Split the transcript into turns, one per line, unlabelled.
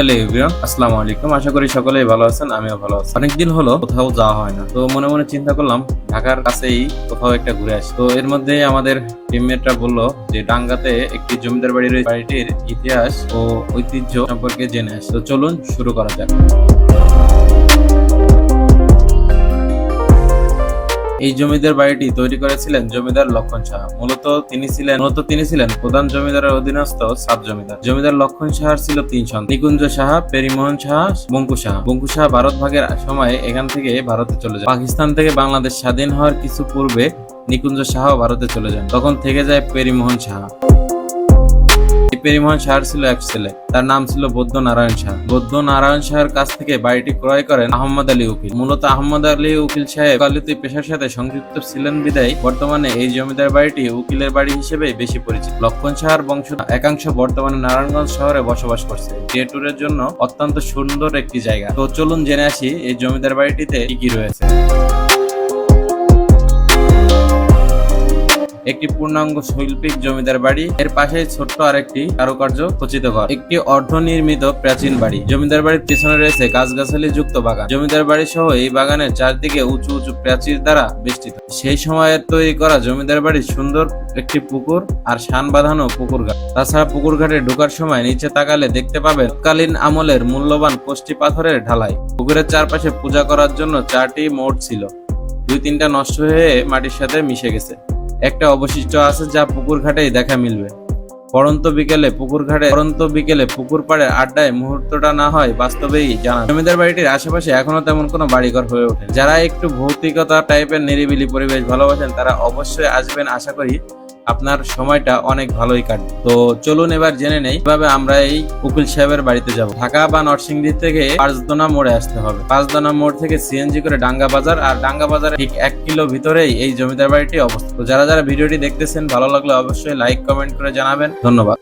Hello everyone, আসসালামু আলাইকুম। আশা করি সকলেই ভালো আছেন, আমিও ভালো আছি। অনেকদিন হলো কোথাও যাওয়া হয় না। তো মনে মনে চিন্তা করলাম, ঢাকার কাছেই কোথাও একটা ঘুরে আসি। তো এর মধ্যে আমাদের টিমমেটরা বলল যে ডাঙ্গাতে একটি জমিদার বাড়ির। বাড়িটির ইতিহাস ও ঐতিহ্য সম্পর্কে জেনে আসি। তো চলুন শুরু করা যাক। এই জমিদার বাড়িটি তৈরি করেছিলেন জমিদার লক্ষণ শাহ মূলত তিনি ছিলেন মূলত তিনি ছিলেন প্রধান জমিদারের অধীনস্থ সাব জমিদার। জমিদার লক্ষণ শাহর ছিল তিন সন্তান। নিকুঞ্জ সাহা, পেরিমোহন সাহা, বঙ্কু সাহা। বঙ্কু সাহা ভারত ভাগের সময় এখান থেকে ভারতে চলে যান পাকিস্তান থেকে বাংলাদেশ স্বাধীন হওয়ার কিছু পূর্বে নিকুঞ্জ সাহা ভারতে চলে যান। তখন থেকে যায় পেরিমোহন সাহা। পেরিমোহন শাহর ছিল এক ছেলে। তার নাম ছিল বৌদ্ধ নারায়ণ শাহ বৌদ্ধ নারায়ণ শাহের কাছ থেকে বাড়িটি ক্রয় করেন আহমদ আলী উকিল। মূলত আহমদ আলী উকিল সাহেব ওকালতি পেশার সাথে সংযুক্ত ছিলেন বিদায়। বর্তমানে এই জমিদার বাড়িটি উকিলের বাড়ি হিসেবে বেশি পরিচিত। লক্ষণ শাহর বংশ একাংশ বর্তমানে নারায়ণগঞ্জ শহরে বসবাস করছে। ডে ট্যুরের জন্য অত্যন্ত সুন্দর একটি জায়গা। তো চলুন জেনে আসি এই জমিদার বাড়িটিতে কি কি রয়েছে। একটি পূর্ণাঙ্গ শৈল্পিক জমিদার বাড়ি। এর পাশে ছোট্ট আরেকটি কারুকার্য খচিত ঘর। একটি অর্ধনির্মিত প্রাচীন বাড়ি। জমিদার বাড়ির পিছনে রয়েছে গাছগাছালি যুক্ত বাগান। জমিদার বাড়ি সহ এই বাগানের চারদিকে উঁচু উঁচু প্রাচীর দ্বারা বেষ্টিত। সেই সময়ে তৈরি করা জমিদার বাড়ির সুন্দর একটি পুকুর আর শান বাঁধানো পুকুর ঘাট। তাছাড়া পুকুর ঘাটে ঢোকার সময় নিচে তাকালে দেখতে পাবেন তৎকালীন আমলের মূল্যবান কোষ্টি পাথরের ঢালাই। পুকুরের চারপাশে পূজা করার জন্য চারটি মোড় ছিল। দুই তিনটা নষ্ট হয়ে মাটির সাথে মিশে গেছে। একটা অবশিষ্ট আছে যা পুকুর ঘাটেই দেখা মিলবে। পরন্ত বিকেলে পুকুর ঘাটে পরন্ত বিকেলে পুকুর পাড়ে আড্ডায় মুহূর্তটা না হয় বাস্তবেই জানা জমিদার বাড়িটির আশেপাশে এখনও তেমন কোনো বাড়িঘর হয়ে ওঠে যারা একটু ভৌতিকতা টাইপের নিরিবিলি পরিবেশ ভালোবাসেন, তারা অবশ্যই আসবেন, আশা করি আপনার সময়টা অনেক ভালোই কাটবে। তো চলুন এবার জেনে নেই কীভাবে আমরা এই উকিল সাহেবের বাড়িতে যাব। ঢাকা বা নরসিংদী থেকে পাঁচদোনা মোড়ে আসতে হবে। পাঁচদোনা মোড় থেকে সিএনজি করে ডাঙ্গা বাজার আর ডাঙ্গা বাজার ঠিক এক কিলো ভিতরেই এই জমিদার বাড়িটি অবস্থিত। যারা যারা ভিডিওটি দেখতেছেন, ভালো লাগলে অবশ্যই লাইক কমেন্ট করে জানাবেন। ধন্যবাদ।